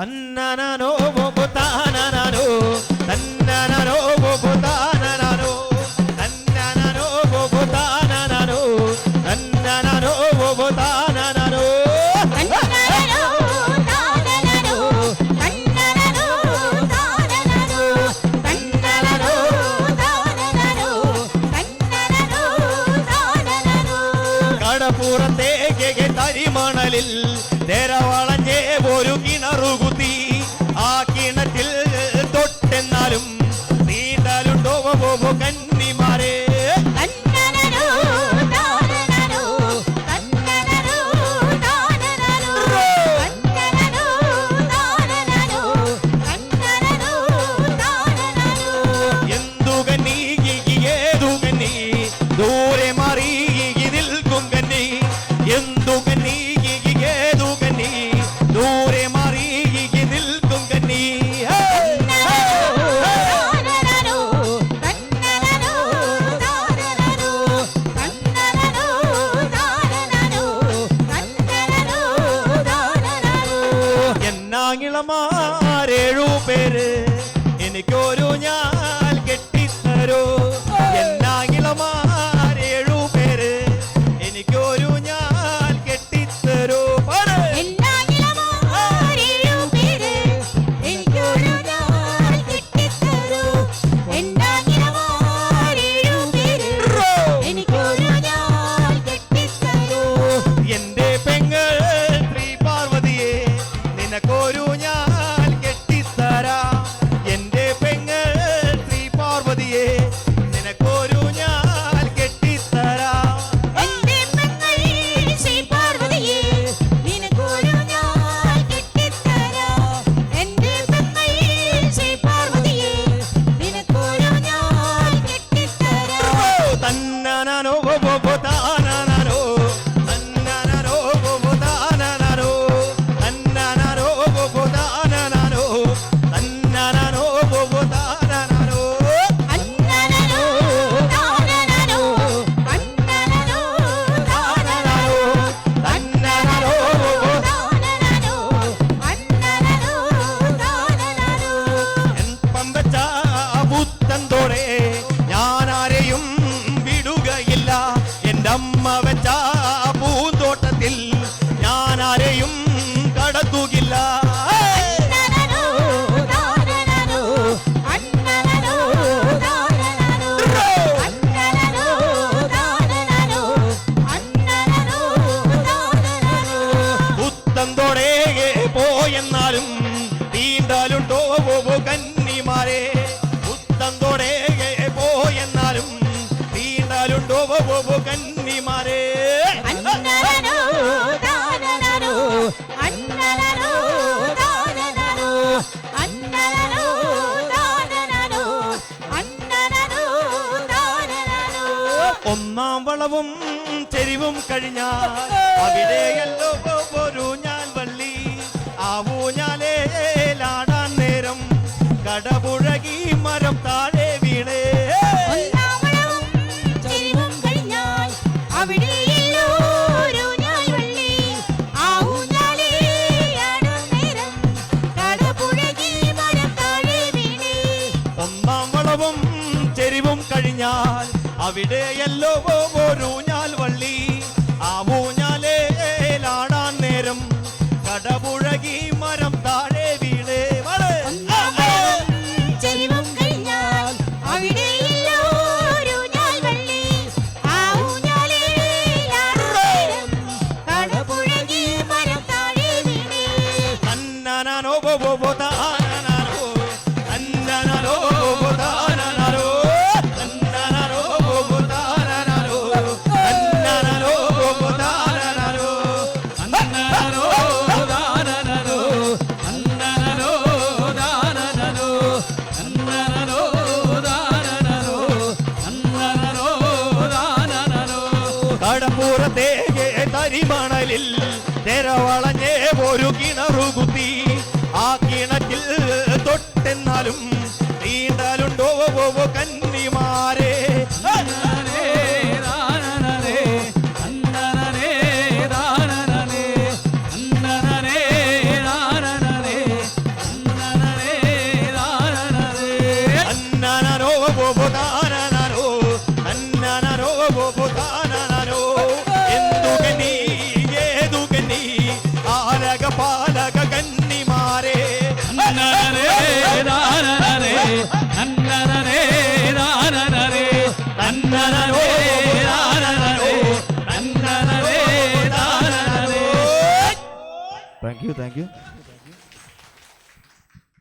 తన్ననో తాననో తన్ననో తాననో తన్ననో తాననో తన్ననో. తాననో కడపూర తే കരിമണലിൽ തേരവളഞ്ഞേ ഒരു കിണറുകുത്തി ആംഗിളമാരേഴു പേര്. എനിക്കൊരു ഞാൻ താഴെ പുത്തന്തോടെ പോയെന്നാലും തീണ്ടാലുണ്ടോ കന്നിമാരെ? ഒന്നാം വളവും ചെരിവും കഴിഞ്ഞാൽ അവിടെയല്ലോ ചരിമം താഴെ വീണേ. ഒന്നാം ചെരിവും കഴിഞ്ഞാൽ അവിടെയല്ലോ വള്ളി ആ ഊഞ്ഞാലേലാടാൻ നേരം. കടപുഴകി മരം താഴെ തേകെ തരിമണലിൽ തിരവളഞ്ഞേ ഒരു കിണറു ആ കിണറ്റിൽ തൊട്ടെന്നാലും നീണ്ടലുണ്ടോ കന്നി താങ്ക് യു താങ്ക് യു